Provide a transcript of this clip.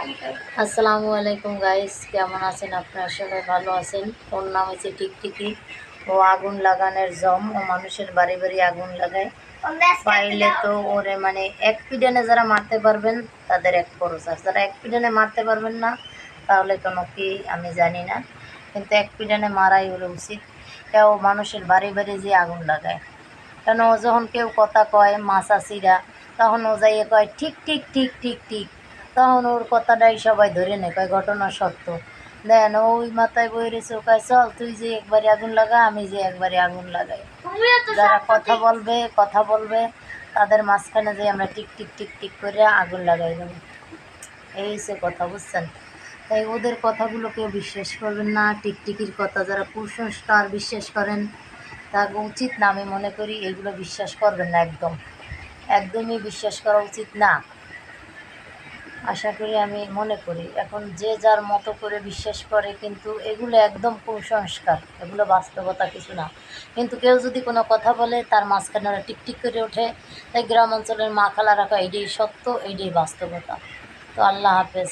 আসসালামু আলাইকুম গাইস কেমন আছেন আপনারা? সবাই ভালো আছেন? ওর নাম হচ্ছে টিকটিকি। ও আগুন লাগানোর জম। ও মানুষের বাড়ি বাড়ি আগুন লাগায়। পাইলে তো ওরে মানে এক পিডানে যারা মারতে পারবেন, তাদের এক খরচ আছে। যারা এক পিডানে মারতে পারবেন না, তাহলে কোনো কি আমি জানি না। কিন্তু এক পিডানে মারাই হলো উচিত। কেউ মানুষের বাড়ি বাড়ি যে আগুন লাগায়। কেন ও যখন কেউ কথা কয় মাছাসিরা তখন ও যাইয়ে কয়, ঠিক ঠিক ঠিক ঠিক ঠিক। তখন ওর কথাটাই সবাই ধরে নেয় কয় ঘটনা সত্য। দেন ওই মাথায় বই রয়েছে ও কয় চল তুই যে একবারে আগুন লাগা আমি যে একবারে আগুন লাগাই। যারা কথা বলবে কথা বলবে তাদের মাঝখানে যে আমরা টিক টিক টিক টিক করে আগুন লাগাই দেবো। এই সে কথা বুঝছেন? তাই ওদের কথাগুলো কেউ বিশ্বাস করবেন না টিকটিকির কথা যারা কুসংস্কার বিশ্বাস করেন তা উচিত না আমি মনে করি এগুলো বিশ্বাস করবেন না একদম। একদমই বিশ্বাস করা উচিত না। আশা করি আমি মনে করি। এখন যে যার মতো করে বিশ্বাস করে, কিন্তু এগুলো একদম কুসংস্কার। এগুলো বাস্তবতা কিছু না। কিন্তু কেউ যদি কোনো কথা বলে, তার মাঝখানে ওরা টিকটিক করে ওঠে। তাই গ্রাম অঞ্চলের মা খালারা রাখা এইটাই সত্য এইটাই বাস্তবতা। তো আল্লাহ হাফেজ।